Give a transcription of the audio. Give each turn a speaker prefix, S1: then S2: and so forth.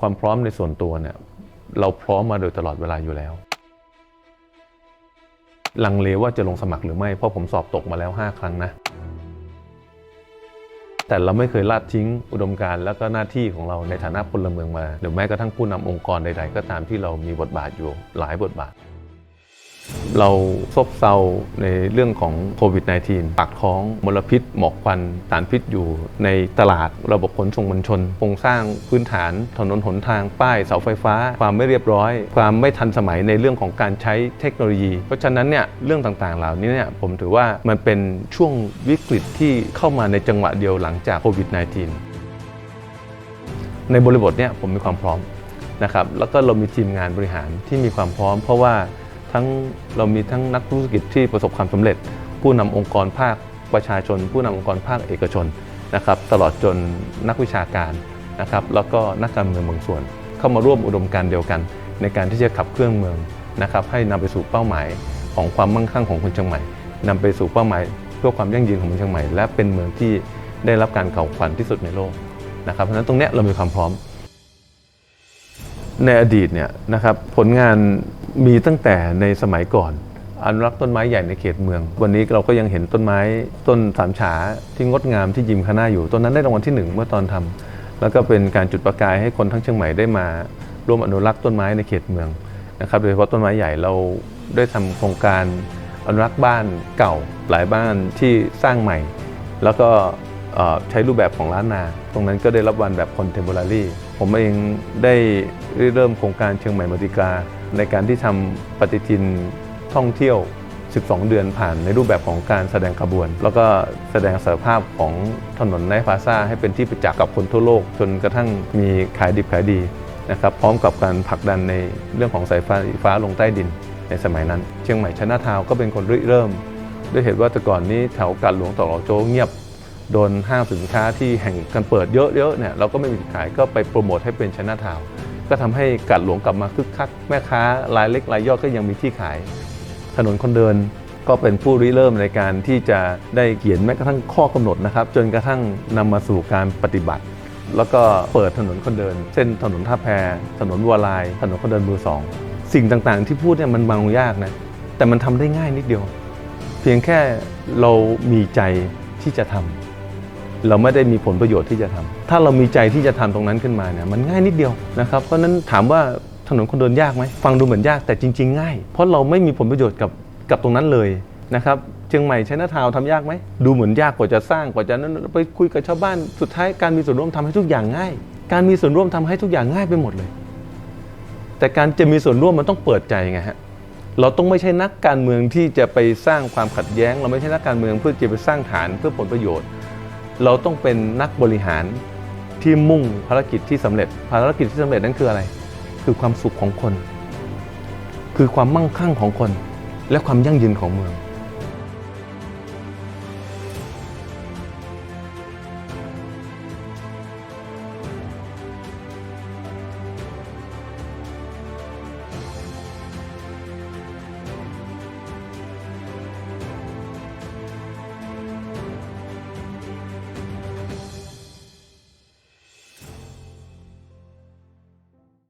S1: ความพร้อมในส่วนตัวเนี่ยเราพร้อมมาโดยตลอดเวลาอยู่แล้ว ลังเลว่าจะลงสมัครหรือไม่ เพราะผมสอบตกมาแล้ว 5 ครั้งนะ แต่เราไม่เคยลาดทิ้งอุดมการณ์แล้วก็หน้าที่ของเราในฐานะพลเมืองมาหรือแม้กระทั่งผู้นำองค์กรใด ๆ ก็ตามที่เรามีบทบาทอยู่หลายบทบาท เราซบเซาในเรื่องของโควิด -19 ปากท้องมลพิษ หมอกควัน สารพิษอยู่ในตลาดระบบขนส่งมวลชนโครงสร้างพื้นฐานถนนหนทางป้ายเสาไฟฟ้า ความไม่เรียบร้อย ความไม่ทันสมัยในเรื่องของการใช้เทคโนโลยี เพราะฉะนั้นเนี่ยเรื่องต่างๆ เหล่านี้เนี่ยผมถือว่ามันเป็นช่วงวิกฤตที่เข้ามาในจังหวะเดียวหลังจากโควิด -19 ในบริบทเนี่ยผมมีความพร้อมนะครับแล้วก็เรามีทีมงานบริหารที่มีความพร้อม เพราะว่า ทั้งเรามีทั้งนักธุรกิจที่ประสบความสำเร็จ ผู้นำองค์กรภาคประชาชน ผู้นำองค์กรภาคเอกชนนะครับตลอดจนนักวิชาการนะครับแล้วก็นักการเมืองบางส่วน เข้ามาร่วมอุดมการเดียวกัน ในการที่จะขับเคลื่อนเมืองนะครับให้นำไปสู่เป้าหมายของความมั่งคั่งของคนเชียงใหม่นำไปสู่เป้าหมายเพื่อความยั่งยืนของคนเชียงใหม่ และเป็นเมืองที่ได้รับการเก่าขวัญที่สุดในโลกนะครับเพราะฉะนั้นตรงนี้เรามีความพร้อม ในอดีตเนี่ยนะครับผลงาน มีตั้งแต่ในสมัยก่อนอนุรักษ์ต้นไม้ใหญ่ในเขตเมือง วันนี้เราก็ยังเห็นต้นไม้ต้นสามฉาที่งดงามที่ยิมคณะอยู่ต้นนั้นได้รางวัลที่หนึ่งเมื่อตอนทำแล้วก็เป็นการจุดประกายให้คนทั้งเชียงใหม่ได้มาร่วมอนุรักษ์ต้นไม้ในเขตเมืองนะครับโดยเฉพาะต้นไม้ใหญ่เราได้ทำโครงการอนุรักษ์บ้านเก่าหลายบ้านที่สร้างใหม่ แล้วก็ใช้รูปแบบของล้านนา ตรงนั้นก็ได้รับวันแบบคอนเทม p o r a r y ผมเองได้เริ่มโครงการเชียงใหม่มัติกา ในการที่ทำปฏิทินท่องเที่ยว 12 เดือนผ่านในรูปแบบของการแสดงขบวน แล้วก็แสดงศักยภาพของถนนไนท์พลาซาให้เป็นที่ประจักษ์กับคนทั่วโลก จนกระทั่งมีขายดิบขายดีนะครับพร้อมกับการผลักดันในเรื่องของสายฟ้าฟ้าลงใต้ดินในสมัยนั้น เชียงใหม่ชนะทาวก็เป็นคนริเริ่ม ด้วยเหตุว่าแต่ก่อนนี้แถวกาดหลวงต่อหลอโจเงียบโดนห้างสินค้าที่แห่งกันเปิดเยอะๆเนี่ยเราก็ไม่มีขายก็ไปโปรโมทให้เป็นชนะทาวน์ ก็ทำให้กาดหลวงกลับมาคึกคักแม่ค้ารายเล็กรายย่อยก็ยังมีที่ขาย ถนนคนเดินก็เป็นผู้ริเริ่มในการที่จะได้เขียนแม้กระทั่งข้อกำหนดนะครับ จนกระทั่งนำมาสู่การปฏิบัติ แล้วก็เปิดถนนคนเดิน เส้นถนนท่าแพถนนวัวลาย ถนนคนเดินมือสองสิ่งต่างๆ ที่พูดเนี่ยมันบางยากนะแต่มันทำได้ง่ายนิดเดียว เพียงแค่เรามีใจที่จะทำ เราไม่ได้มีผลประโยชน์ที่จะทำถ้าเรามีใจที่จะทำตรงนั้นขึ้นมาเนี่ยมันง่ายนิดเดียวนะครับ เพราะนั้นถามว่าถนนคนเดินยากไหมฟังดูเหมือนยากแต่จริง ๆ ง่าย เพราะเราไม่มีผลประโยชน์กับกับตรงนั้นเลยนะครับเชียงใหม่ใช้นาทาวทำยากไหมดูเหมือนยากกว่าจะสร้างกว่าจะนั้นไปคุยกับชาวบ้านสุดท้ายการมีส่วนร่วมทำให้ทุกอย่างง่าย การมีส่วนร่วมทำให้ทุกอย่างง่ายไปหมดเลย แต่การจะมีส่วนร่วมมันต้องเปิดใจไงฮะเราต้องไม่ใช่นักการเมืองที่จะไปสร้างความขัดแย้ง เราไม่ใช่นักการเมืองเพื่อจะไปสร้างฐานเพื่อผลประโยชน์ เราต้องเป็นนักบริหารที่มุ่งภารกิจที่สำเร็จ ภารกิจที่สำเร็จนั้นคืออะไร คือความสุขของคน คือความมั่งคั่งของคน และความยั่งยืนของเมือง